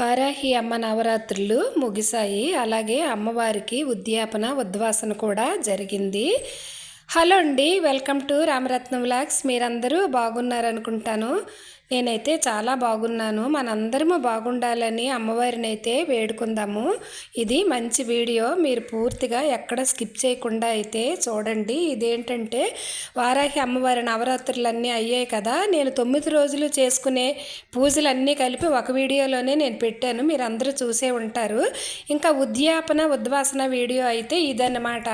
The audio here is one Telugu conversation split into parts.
వారాహి అమ్మ నవరాత్రులు ముగిశాయి. అలాగే అమ్మవారికి ఉద్యాపన ఉద్వాసన కూడా జరిగింది. హలో అండి వెల్కమ్ టు రామరత్నం వ్లాగ్స్. మీరందరూ బాగున్నారనుకుంటాను. నేనైతే చాలా బాగున్నాను. మనందరము బాగుండాలని అమ్మవారిని అయితే వేడుకుందాము. ఇది మంచి వీడియో. మీరు పూర్తిగా ఎక్కడ స్కిప్ చేయకుండా అయితే చూడండి. ఇదేంటంటే వారాహి అమ్మవారి నవరాత్రులన్నీ అయ్యాయి కదా. నేను తొమ్మిది రోజులు చేసుకునే పూజలన్నీ కలిపి ఒక వీడియోలోనే నేను పెట్టాను. మీరు అందరూ చూసే ఉంటారు. ఇంకా ఉద్యాపన ఉద్వాసన వీడియో అయితే ఇదన్నమాట.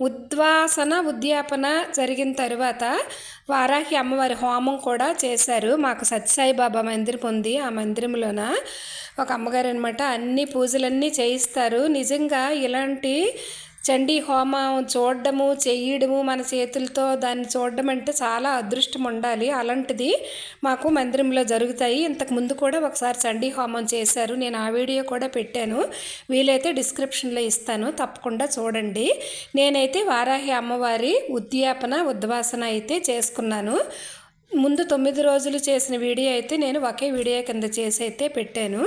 ఉద్వాసన ఉద్యాపన జరిగిన తర్వాత వారాహి అమ్మవారి హోమం కూడా చేశారు. మాకు సత్యసాయి బాబా మందిరం ఉంది. ఆ మందిరంలోన ఒక అమ్మగారు అనమాట అన్ని పూజలన్నీ చేయిస్తారు. నిజంగా ఇలాంటి చండీ హోమం చూడడము చేయడము మన చేతులతో దాన్ని చూడడం అంటే చాలా అదృష్టం ఉండాలి. అలాంటిది మాకు మందిరంలో జరుగుతాయి. ఇంతకు ముందు కూడా ఒకసారి చండీ హోమం చేశారు. నేను ఆ వీడియో కూడా పెట్టాను. వీలైతే డిస్క్రిప్షన్లో ఇస్తాను. తప్పకుండా చూడండి. నేనైతే వారాహి అమ్మవారి ఉద్యాపన ఉద్వాసన అయితే చేసుకున్నాను. ముందు తొమ్మిది రోజులు చేసిన వీడియో అయితే నేను ఒకే వీడియో కింద చేసి అయితే పెట్టాను.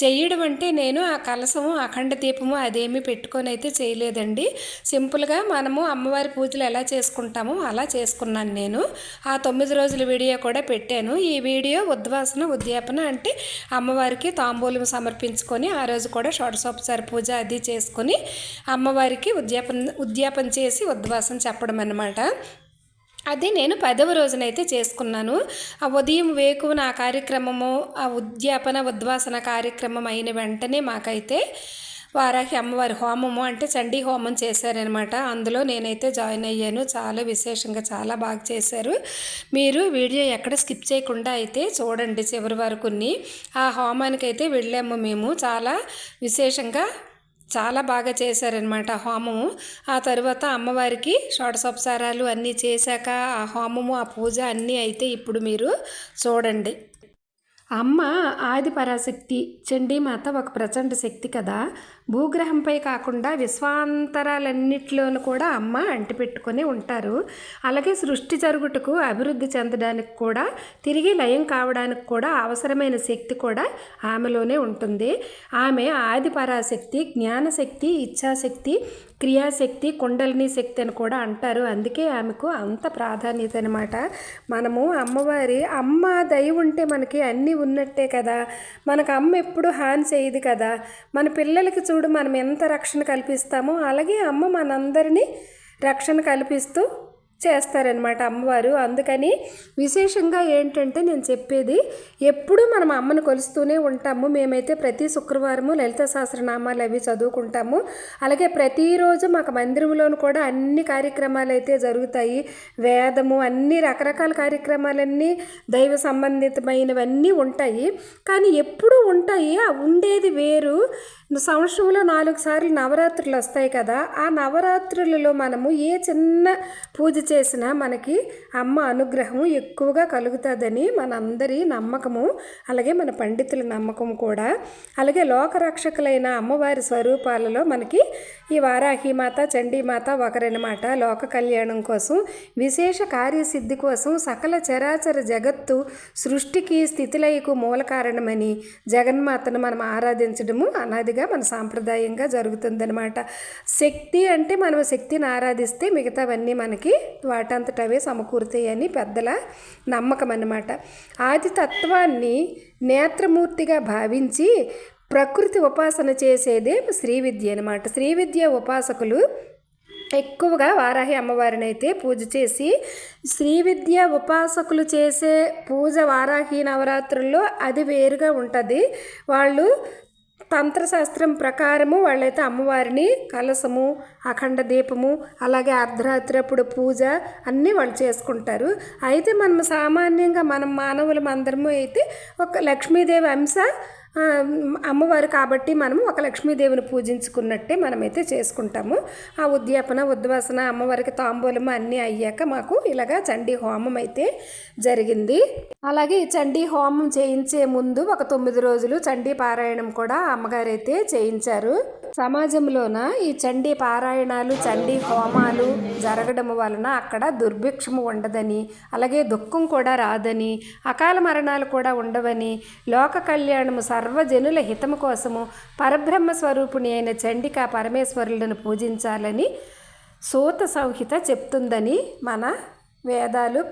చేయడం అంటే నేను ఆ కలసము అఖండ దీపము అదేమీ పెట్టుకొని అయితే చేయలేదండి. సింపుల్గా మనము అమ్మవారి పూజలు ఎలా చేసుకుంటామో అలా చేసుకున్నాను నేను. ఆ తొమ్మిది రోజుల వీడియో కూడా పెట్టాను. ఈ వీడియో ఉద్వాసన ఉద్యాపన అంటే అమ్మవారికి తాంబూలం సమర్పించుకొని ఆ రోజు కూడా షోడశోపచార పూజ అది చేసుకొని అమ్మవారికి ఉద్యాపన ఉద్యాపన చేసి ఉద్వాసం చెప్పడం అన్నమాట అది నేను పదవ రోజునైతే చేసుకున్నాను. ఆ ఉదయం వేకువన ఆ కార్యక్రమము ఆ ఉద్యాపన ఉద్వాసన కార్యక్రమం అయిన వెంటనే మాకైతే వారాహి అమ్మవారి హోమము అంటే చండీ హోమం చేశారనమాట అందులో నేనైతే జాయిన్ అయ్యాను. చాలా విశేషంగా చాలా బాగా చేశారు. మీరు వీడియో ఎక్కడ స్కిప్ చేయకుండా అయితే చూడండి చివరి వరకుని ఆ హోమానికి అయితే వెళ్ళాము మేము. చాలా విశేషంగా చాలా బాగా చేశారనమాట హోమము. ఆ తర్వాత అమ్మవారికి షోడసోపసారాలు అన్నీ చేశాక ఆ హోమము ఆ పూజ అన్నీ అయితే ఇప్పుడు మీరు చూడండి. అమ్మ ఆది పరాశక్తి చండీమాత ఒక ప్రచండ శక్తి కదా. భూగ్రహంపై కాకుండా విశ్వాంతరాలన్నిటిలోనూ కూడా అమ్మ అంటిపెట్టుకొని ఉంటారు. అలాగే సృష్టి జరుగుటకు అభివృద్ధి చెందడానికి కూడా తిరిగి లయం కావడానికి కూడా అవసరమైన శక్తి కూడా ఆమెలోనే ఉంటుంది. ఆమె ఆది పరాశక్తి జ్ఞానశక్తి ఇచ్ఛాశక్తి క్రియాశక్తి కుండలిని శక్తి అని కూడా అంటారు. అందుకే ఆమెకు అంత ప్రాధాన్యత అనమాట మనము అమ్మవారి అమ్మ దయ ఉంటే మనకి అన్నీ ఉన్నట్టే కదా. మనకు అమ్మ ఎప్పుడు హాని చేయదు కదా. మన పిల్లలకి చూడు మనం ఎంత రక్షణ కల్పిస్తామో అలాగే అమ్మ మనందరినీ రక్షణ కల్పిస్తూ చేస్తారనమాట అమ్మవారు. అందుకని విశేషంగా ఏంటంటే నేను చెప్పేది ఎప్పుడూ మనం అమ్మను కొలుస్తూనే ఉంటాము. మేమైతే ప్రతి శుక్రవారము లలిత సహస్రనామాలు అవి చదువుకుంటాము. అలాగే ప్రతిరోజు మాకు మందిరంలోను కూడా అన్ని కార్యక్రమాలు అయితే జరుగుతాయి. వేదము అన్ని రకరకాల కార్యక్రమాలన్నీ దైవ సంబంధితమైనవన్నీ ఉంటాయి. కానీ ఎప్పుడూ ఉంటాయి ఆ ఉండేది వేరు. సంవత్సరంలో నాలుగు సార్లు నవరాత్రులు వస్తాయి కదా ఆ నవరాత్రులలో మనము ఏ చిన్న పూజ చేసినా మనకి అమ్మ అనుగ్రహం ఎక్కువగా కలుగుతుందని మనందరి నమ్మకము అలాగే మన పండితుల నమ్మకం కూడా. అలాగే లోకరక్షకులైన అమ్మవారి స్వరూపాలలో మనకి ఈ వారాహిమాత చండీమాత ఒకరనమాట లోక కళ్యాణం కోసం విశేష కార్యసిద్ధి కోసం సకల చరాచర జగత్తు సృష్టికి స్థితిలయకు మూల కారణమని జగన్మాతను మనం ఆరాధించడము అనాదిగా మన సాంప్రదాయంగా జరుగుతుందనమాట శక్తి అంటే మనం శక్తిని ఆరాధిస్తే మిగతావన్నీ మనకి వాటంతటవే సమకూరుతాయని పెద్దల నమ్మకం అన్నమాట ఆది తత్వాన్ని నేత్రమూర్తిగా భావించి ప్రకృతి ఉపాసన చేసేదే శ్రీ విద్య అనమాట శ్రీ విద్య ఉపాసకులు ఎక్కువగా వారాహి అమ్మవారిని అయితే పూజ చేసి శ్రీ విద్య ఉపాసకులు చేసే పూజ వారాహి నవరాత్రుల్లో అది వేరుగా ఉంటుంది. వాళ్ళు తంత్రశాస్త్రం ప్రకారము వాళ్ళైతే అమ్మవారిని కలసము అఖండ దీపము అలాగే అర్ధరాత్రి అప్పుడు పూజ అన్నీ వాళ్ళు చేసుకుంటారు. అయితే మనం సామాన్యంగా మనం మానవులం అందరము అయితే ఒక లక్ష్మీదేవి అంశ అమ్మవారు కాబట్టి మనము ఒక లక్ష్మీదేవిని పూజించుకున్నట్టే మనమైతే చేసుకుంటాము. ఆ ఉద్యాపన ఉద్వాసన అమ్మవారికి తాంబూలము అన్నీ అయ్యాక మాకు ఇలాగా చండీ హోమం అయితే జరిగింది. అలాగే ఈ చండీ హోమం చేయించే ముందు ఒక తొమ్మిది రోజులు చండీ పారాయణం కూడా అమ్మగారు అయితే చేయించారు. సమాజంలోన? ఈ చండీ పారాయణాలు చండీ హోమాలు జరగడం వలన అక్కడ దుర్భిక్షము ఉండదని అలాగే దుఃఖం కూడా రాదని అకాల మరణాలు కూడా ఉండవని లోక కళ్యాణము సర్వజనుల హితము కోసము పరబ్రహ్మ స్వరూపుని అయిన చండిక పరమేశ్వరులను పూజించాలని సూత సంహిత చెప్తుందని మన వేదాలు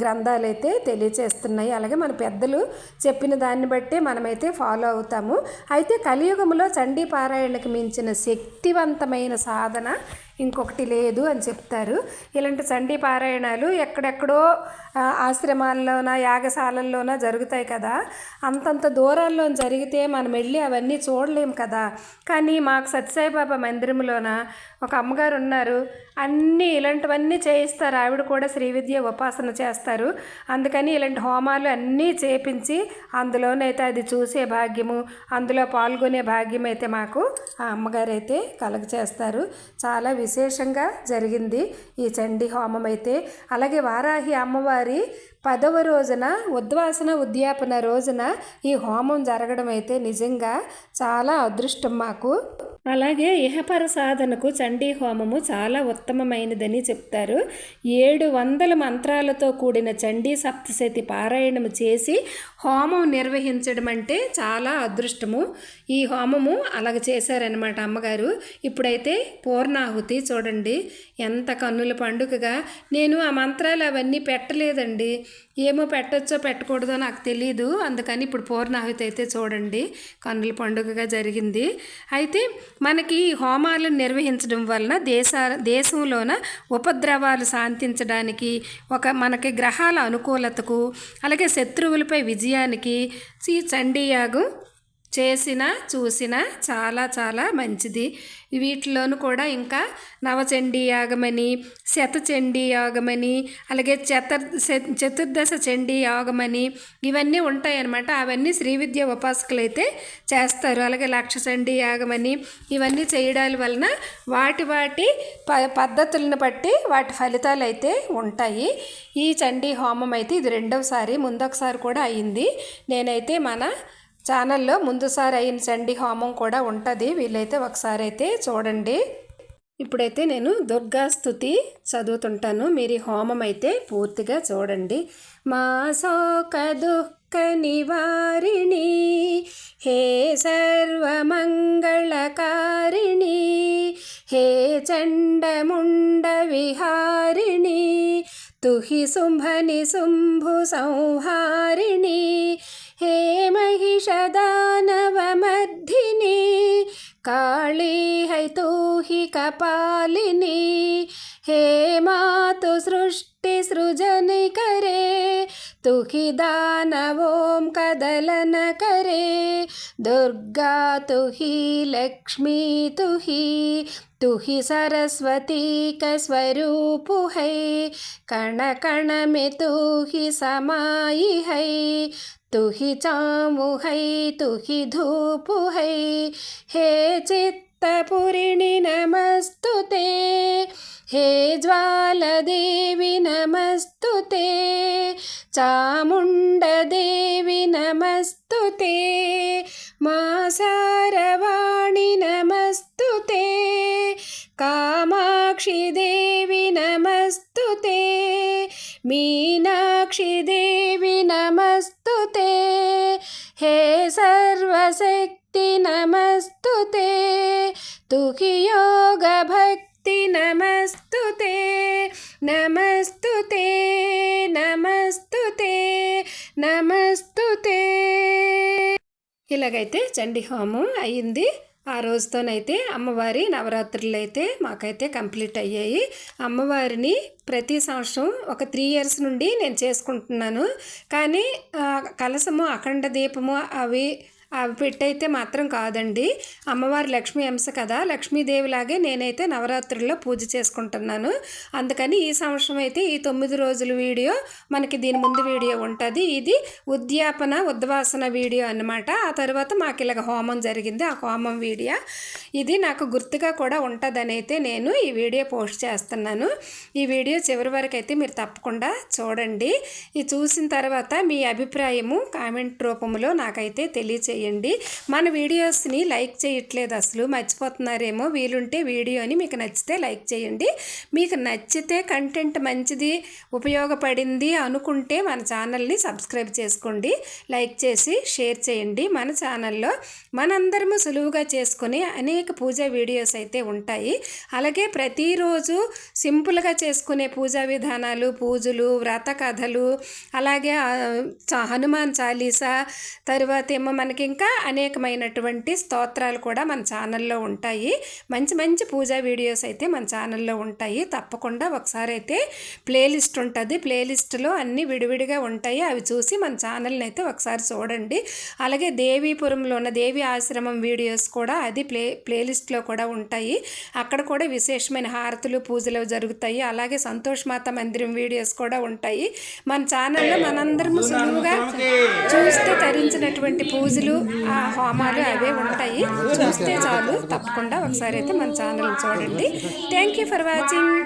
గ్రంథాలైతే తెలియచేస్తున్నాయి. అలాగే మన పెద్దలు చెప్పిన దాన్ని బట్టే మనమైతే ఫాలో అవుతాము. అయితే కలియుగంలో చండీ పారాయణకు మించిన శక్తివంతమైన సాధన ఇంకొకటి లేదు అని చెప్తారు. ఇలాంటి చండీ పారాయణాలు ఎక్కడెక్కడో ఆశ్రమాల్లోన యాగశాలల్లోన జరుగుతాయి కదా. అంతంత దూరాల్లో జరిగితే మనం వెళ్ళి అవన్నీ చూడలేము కదా. కానీ మాకు సత్యసాయిబాబా మందిరంలోన ఒక అమ్మగారు ఉన్నారు. అన్నీ ఇలాంటివన్నీ చేయిస్తారు. ఆవిడ కూడా శ్రీ విద్య ఉపాసన చేస్తారు. అందుకని ఇలాంటి హోమాలు అన్నీ చేపించి అందులోనైతే అది చూసే భాగ్యము అందులో పాల్గొనే భాగ్యం అయితే మాకు ఆ అమ్మగారు అయితే కలగ చేస్తారు చాలా విశేషంగా జరిగింది ఈ చండీ హోమం అయితే అలాగే వారాహి అమ్మవారి పదవ రోజున ఉద్వాసన ఉద్యాపన రోజున ఈ హోమం జరగడం అయితే నిజంగా చాలా అదృష్టం మాకు. అలాగే ఇహపర సాధనకు చండీ హోమము చాలా ఉత్తమమైనదని చెప్తారు. ఏడు వందల మంత్రాలతో కూడిన చండీ సప్తశతి పారాయణం చేసి హోమం నిర్వహించడం అంటే చాలా అదృష్టము. ఈ హోమము అలాగ చేశారనమాట అమ్మగారు. ఇప్పుడైతే పూర్ణాహుతి చూడండి ఎంత కన్నుల పండుగగా. నేను ఆ మంత్రాలు అవన్నీ పెట్టలేదండి. ఏమో పెట్టచ్చో పెట్టకూడదో నాకు తెలియదు అందుకని ఇప్పుడు పూర్ణాహుతి అయితే చూడండి. కన్నుల పండుగగా జరిగింది. అయితే మనకి హోమాలను నిర్వహించడం వలన దేశ దేశంలోన ఉపద్రవాలు శాంతించడానికి ఒక మనకి గ్రహాల అనుకూలతకు అలాగే శత్రువులపై విజయానికి ఈ చండీయాగం చేసిన చూసిన చాలా చాలా మంచిది. వీటిలోను కూడా ఇంకా నవచండీ యాగమని శతచండీ యాగమని అలాగే చతుర్ శ- చతుర్దశ చండీ యాగమని ఇవన్నీ ఉంటాయన్నమాట. అవన్నీ శ్రీ విద్య ఉపాసకులు అయితే చేస్తారు. అలాగే లక్ష చండీ యాగమని ఇవన్నీ చేయడాల వలన వాటి వాటి ప పద్ధతులను బట్టి వాటి ఫలితాలు అయితే ఉంటాయి. ఈ చండీ హోమం అయితే ఇది రెండవసారి ముందొకసారి కూడా అయింది. నేనైతే మన ఛానల్లో ముందుసారి అయిన చండి హోమం కూడా ఉంటుంది. వీలైతే ఒకసారి అయితే చూడండి. ఇప్పుడైతే నేను దుర్గా స్థుతి చదువుతుంటాను. మీరు హోమం అయితే పూర్తిగా చూడండి. మా శోక దుఃఖ నివారిణి హే సర్వమంగళకారిణి హే చండముండ విహారిణి तु हि शुम्भनि शुम्भुसंहारिणि हे महिषदानवमर्धिनि काळी हैतूहि कपालिनि हे मातु सृष्टिसृजनिकरे तु हि दानवों कदलनकरे दुर्गा तुहि लक्ष्मी तुहि तु सरस्वतीकस्वरूपुहै। कणकण मे तु हि समायिहै तुहि चामुहै तुहि धूपुहै। हे चित् चित्तपुरिणि नमस्तु ते। हे ज्वालदेवि नमस्तु ते। चामुण्डदेवि नमस्तु ते। मा सारवाणि नमस्तु ते। कामाक्षि देवि नमस्तु ते। मीनाक्षि देवि नमस्तु ते। हे सर्वशक्ति नमस्तु तुहि योगभक्ति नमस्तु ते नमस्तु ते नमस्तु ते నమస్తు ఇలాగైతే చండీ హోమం అయ్యింది ఆ రోజుతోనైతే అమ్మవారి నవరాత్రులు అయితే మాకైతే కంప్లీట్ అయ్యాయి అమ్మవారిని ప్రతి సంవత్సరం ఒక త్రీ ఇయర్స్ నుండి నేను చేసుకుంటున్నాను కానీ ఆ, కలసము అఖండ దీపము అవి అవి పెట్టయితే మాత్రం కాదండి. అమ్మవారి లక్ష్మీ అంశ కదా. లక్ష్మీదేవిలాగే నేనైతే నవరాత్రుల్లో పూజ చేసుకుంటున్నాను. అందుకని ఈ సంవత్సరం అయితే ఈ తొమ్మిది రోజుల వీడియో మనకి దీని ముందు వీడియో ఉంటుంది. ఇది ఉద్యాపన ఉద్వాసన వీడియో అన్నమాట. ఆ తర్వాత మాకు ఇలాగ హోమం జరిగింది. ఆ హోమం వీడియో. ఇది నాకు గుర్తుగా కూడా ఉంటుందని అయితే నేను ఈ వీడియో పోస్ట్ చేస్తున్నాను. ఈ వీడియో చివరి వరకు అయితే మీరు తప్పకుండా చూడండి. ఇది చూసిన తర్వాత మీ అభిప్రాయము కామెంట్ రూపంలో నాకైతే తెలియచేయండి. మన వీడియోస్ని లైక్ చేయట్లేదు అసలు మర్చిపోతున్నారేమో వీలుంటే వీడియోని మీకు నచ్చితే లైక్ చేయండి. మీకు నచ్చితే కంటెంట్ మంచిది ఉపయోగపడింది అనుకుంటే మన ఛానల్ని సబ్స్క్రైబ్ చేసుకోండి. లైక్ చేసి షేర్ చేయండి. మన ఛానల్లో మనందరము సులువుగా చేసుకునే అనేక పూజా వీడియోస్ అయితే ఉంటాయి. అలాగే ప్రతిరోజు సింపుల్గా చేసుకునే పూజా విధానాలు పూజలు వ్రత కథలు అలాగే చ- హనుమాన్ చాలీసా తర్వాత ఏమో మనకి ఇంకా అనేకమైనటువంటి స్తోత్రాలు కూడా మన ఛానల్లో ఉంటాయి. మంచి మంచి పూజా వీడియోస్ అయితే మన ఛానల్లో ఉంటాయి. తప్పకుండా ఒకసారి అయితే ప్లేలిస్ట్ ఉంటుంది. ప్లేలిస్ట్లో అన్నీ విడివిడిగా ఉంటాయి. అవి చూసి మన ఛానల్ని అయితే ఒకసారి చూడండి. అలాగే దేవీపురంలో ఉన్న దేవి ఆశ్రమం వీడియోస్ కూడా అది ప్లే ప్లేలిస్ట్లో కూడా ఉంటాయి. అక్కడ కూడా విశేషమైన హారతులు పూజలు జరుగుతాయి. అలాగే సంతోష్ మాత మందిరం వీడియోస్ కూడా ఉంటాయి. మన ఛానల్లో మనందరం సులువుగా చూస్తే తరించినటువంటి పూజలు ఆ హోమాలు అవే ఉంటాయి. చూస్తే చాలు. తప్పకుండా ఒకసారి అయితే మన ఛానల్ చూడండి. Thank you for watching